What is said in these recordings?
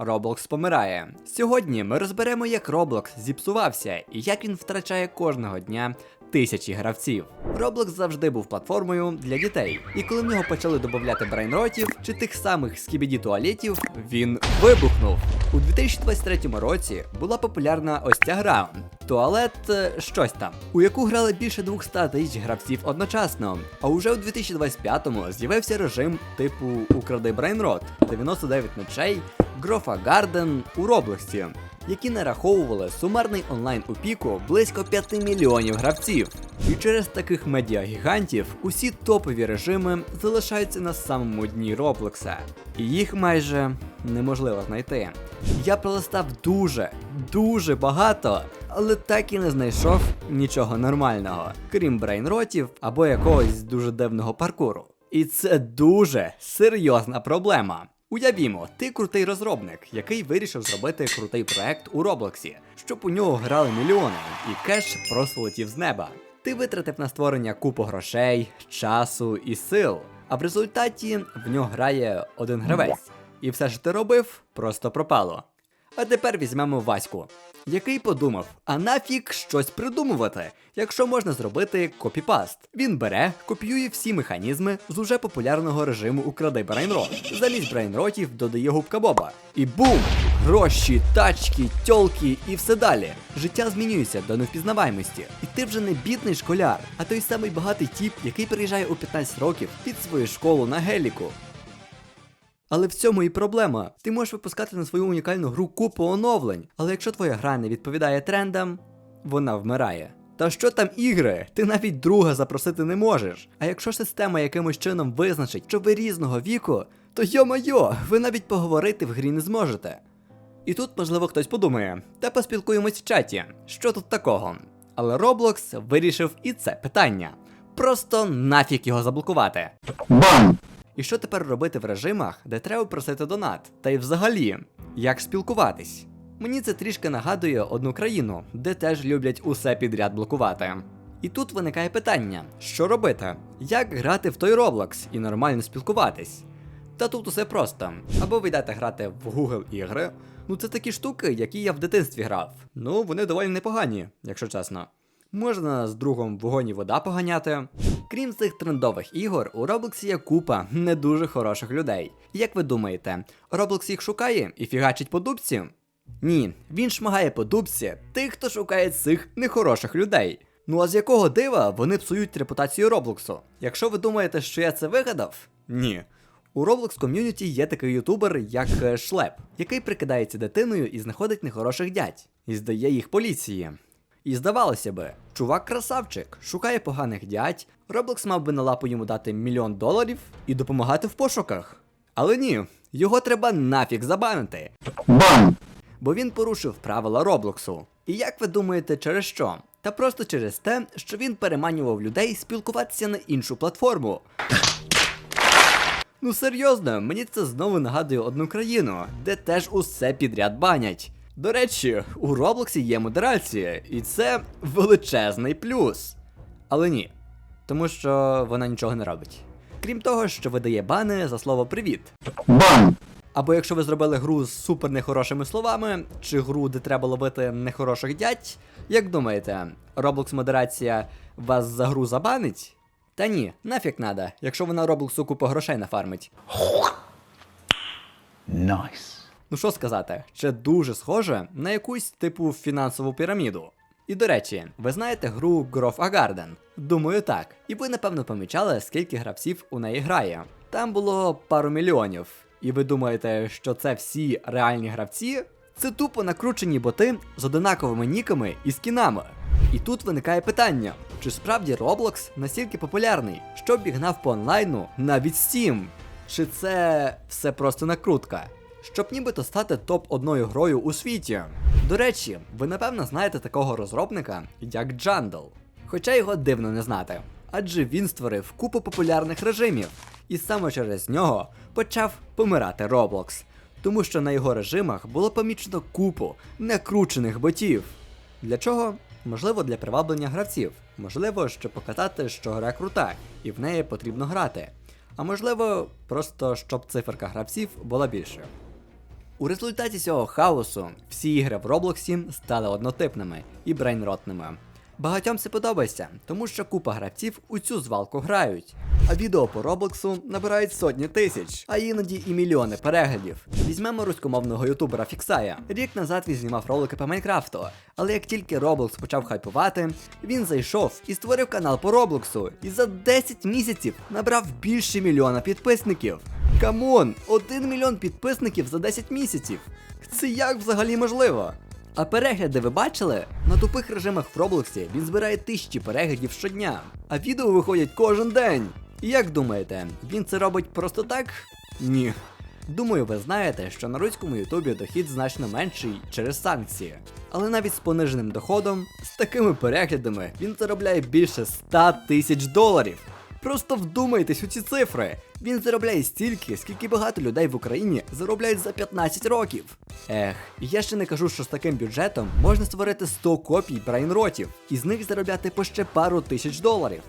Roblox помирає. Сьогодні ми розберемо, як Roblox зіпсувався і як він втрачає кожного дня тисячі гравців. Roblox завжди був платформою для дітей, і коли в нього почали додати брейнротів чи тих самих скібіді туалетів, він вибухнув. У 2023 році була популярна ось ця гра. Туалет е, щось там, у яку грали більше 200 тисяч гравців одночасно. А уже у 2025-му з'явився режим типу Укради Брейнрот 99 ночей Грофа Гарден у Роблоксі, які нараховували сумарний онлайн у піку близько 5 мільйонів гравців. І через таких медіагігантів усі топові режими залишаються на самому дні Роблокса, і їх майже неможливо знайти. Я пролистав дуже, дуже багато, але так і не знайшов нічого нормального, крім брейнротів або якогось дуже дивного паркуру. І це дуже серйозна проблема. Уявімо, ти крутий розробник, який вирішив зробити крутий проект у Роблоксі, щоб у нього грали мільйони, і кеш просто летів з неба. Ти витратив на створення купу грошей, часу і сил, а в результаті в нього грає один гравець. І все, що ти робив, просто пропало. А тепер візьмемо Ваську, який подумав: а нафіг щось придумувати, якщо можна зробити копіпаст. Він бере, копіює всі механізми з уже популярного режиму Укради Брейнрот. Замість брейнротів додає губка Боба. І бум! Гроші, тачки, тьолки і все далі. Життя змінюється до невпізнаваємості. І ти вже не бідний школяр, а той самий багатий тіп, який приїжджає у 15 років під свою школу на геліку. Але в цьому і проблема. Ти можеш випускати на свою унікальну гру купу оновлень, але якщо твоя гра не відповідає трендам, вона вмирає. Та що там ігри? Ти навіть друга запросити не можеш. А якщо система якимось чином визначить, що ви різного віку, то йо-майо, ви навіть поговорити в грі не зможете. І тут, можливо, хтось подумає, та поспілкуємось в чаті, що тут такого. Але Roblox вирішив і це питання. Просто нафіг його заблокувати. І що тепер робити в режимах, де треба просити донат? Та й взагалі, як спілкуватись? Мені це трішки нагадує одну країну, де теж люблять усе підряд блокувати. І тут виникає питання: що робити? Як грати в той Roblox і нормально спілкуватись? Та тут усе просто. Або ви йдете грати в Google ігри. Ну це такі штуки, які я в дитинстві грав. Ну, вони доволі непогані, якщо чесно. Можна з другом вогонь і вода поганяти. Крім цих трендових ігор, у Роблоксі є купа не дуже хороших людей. Як ви думаєте, Роблокс їх шукає і фігачить по дубці? Ні, він шмагає по дубці тих, хто шукає цих нехороших людей. Ну а з якого дива вони псують репутацію Роблоксу? Якщо ви думаєте, що я це вигадав? Ні. У Roblox ком'юніті є такий ютубер, як е, Шлеп, який прикидається дитиною і знаходить нехороших дядь, і здає їх поліції. І здавалося би, чувак красавчик, шукає поганих дядь, Roblox мав би на лапу йому дати мільйон доларів і допомагати в пошуках. Але ні, його треба нафіг забанити. Бо він порушив правила Роблоксу. І як ви думаєте, через що? Та просто через те, що він переманював людей спілкуватися на іншу платформу. Ну серйозно, мені це знову нагадує одну країну, де теж усе підряд банять. До речі, у Роблоксі є модерація, і це величезний плюс. Але ні, тому що вона нічого не робить. Крім того, що видає бани за слово привіт. Або якщо ви зробили гру з супер нехорошими словами, чи гру, де треба ловити нехороших дядь, як думаєте, Roblox модерація вас за гру забанить? Та ні, нафіг надо, якщо вона Роблоксу купу грошей нафармить. Nice. Ну що сказати, це дуже схоже на якусь типу фінансову піраміду. І до речі, ви знаєте гру Growth a Garden? Думаю, так. І ви напевно помічали, скільки гравців у неї грає. Там було пару мільйонів. І ви думаєте, що це всі реальні гравці? Це тупо накручені боти з одинаковими ніками і скінами. І тут виникає питання: чи справді Roblox настільки популярний, що обігнав по онлайну навіть Steam? Чи це все просто накрутка? Щоб нібито стати топ-одною грою у світі. До речі, ви напевно знаєте такого розробника, як Джандл. Хоча його дивно не знати. Адже він створив купу популярних режимів, і саме через нього почав помирати Roblox. Тому що на його режимах було помічено купу накручених ботів. Для чого? Можливо, для приваблення гравців, можливо, щоб показати, що гра крута, і в неї потрібно грати. А можливо, просто щоб циферка гравців була більше. У результаті цього хаосу всі ігри в Роблоксі стали однотипними і брейнротними. Багатьом це подобається, тому що купа гравців у цю звалку грають. А відео по Роблоксу набирають сотні тисяч, а іноді і мільйони переглядів. Візьмемо руськомовного ютубера Фіксая. Рік назад він знімав ролики по Майнкрафту, але як тільки Роблокс почав хайпувати, він зайшов і створив канал по Роблоксу, і за 10 місяців набрав більше мільйона підписників. Камон, 1 мільйон підписників за 10 місяців. Це як взагалі можливо? А перегляди ви бачили? На тупих режимах в Роблоксі він збирає тисячі переглядів щодня, а відео виходять кожен день. І як думаєте, він це робить просто так? Ні. Думаю, ви знаєте, що на руському ютубі дохід значно менший через санкції. Але навіть з пониженим доходом, з такими переглядами, він заробляє більше 100 тисяч доларів. Просто вдумайтесь у ці цифри. Він заробляє стільки, скільки багато людей в Україні заробляють за 15 років. Ех, я ще не кажу, що з таким бюджетом можна створити 100 копій брайнротів і з них заробляти по ще пару тисяч доларів.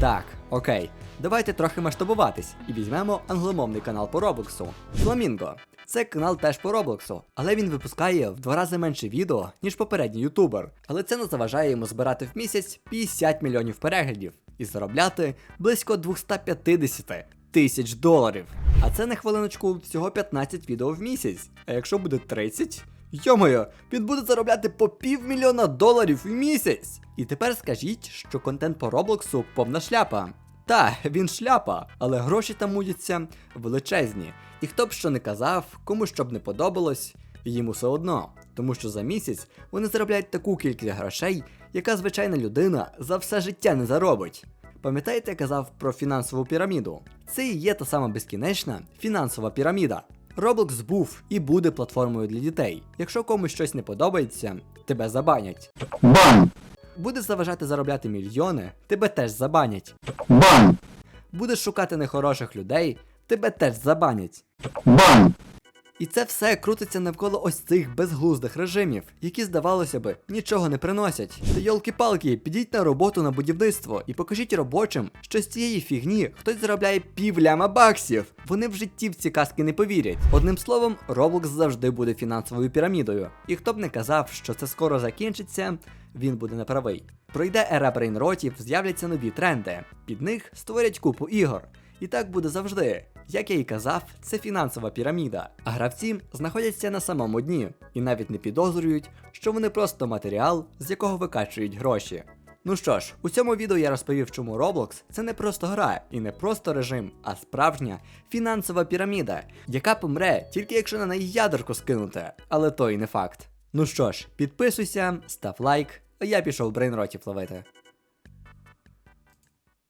Так, окей, давайте трохи масштабуватись і візьмемо англомовний канал по Роблоксу. Фламінго. Це канал теж по Роблоксу, але він випускає в два рази менше відео, ніж попередній ютубер. Але це не заважає йому збирати в місяць 50 мільйонів переглядів і заробляти близько 250 тисяч доларів. А це на хвилиночку всього 15 відео в місяць. А якщо буде 30, йомою, він буде заробляти по півмільйона доларів в місяць. І тепер скажіть, що контент по Роблоксу повна шляпа. Та, він шляпа, але гроші там мудяться величезні. І хто б що не казав, кому що б не подобалось, їм усе одно. Тому що за місяць вони заробляють таку кількість грошей, яка звичайна людина за все життя не заробить. Пам'ятаєте, я казав про фінансову піраміду? Це і є та сама безкінечна фінансова піраміда. Roblox був і буде платформою для дітей. Якщо комусь щось не подобається, тебе забанять. Бан! Будеш заважати заробляти мільйони, тебе теж забанять. Бан! Будеш шукати нехороших людей, тебе теж забанять. Бан! І це все крутиться навколо ось цих безглуздих режимів, які, здавалося би, нічого не приносять. Та йолки-палки, підіть на роботу на будівництво і покажіть робочим, що з цієї фігні хтось заробляє півляма баксів. Вони в житті в ці казки не повірять. Одним словом, Roblox завжди буде фінансовою пірамідою. І хто б не казав, що це скоро закінчиться, він буде неправий. Пройде ера брейнротів, з'являться нові тренди. Під них створять купу ігор. І так буде завжди. Як я і казав, це фінансова піраміда, а гравці знаходяться на самому дні і навіть не підозрюють, що вони просто матеріал, з якого викачують гроші. Ну що ж, у цьому відео я розповів, чому Roblox це не просто гра і не просто режим, а справжня фінансова піраміда, яка помре тільки якщо на неї ядерку скинути, але то і не факт. Ну що ж, підписуйся, став лайк, а я пішов брейнротів ловити.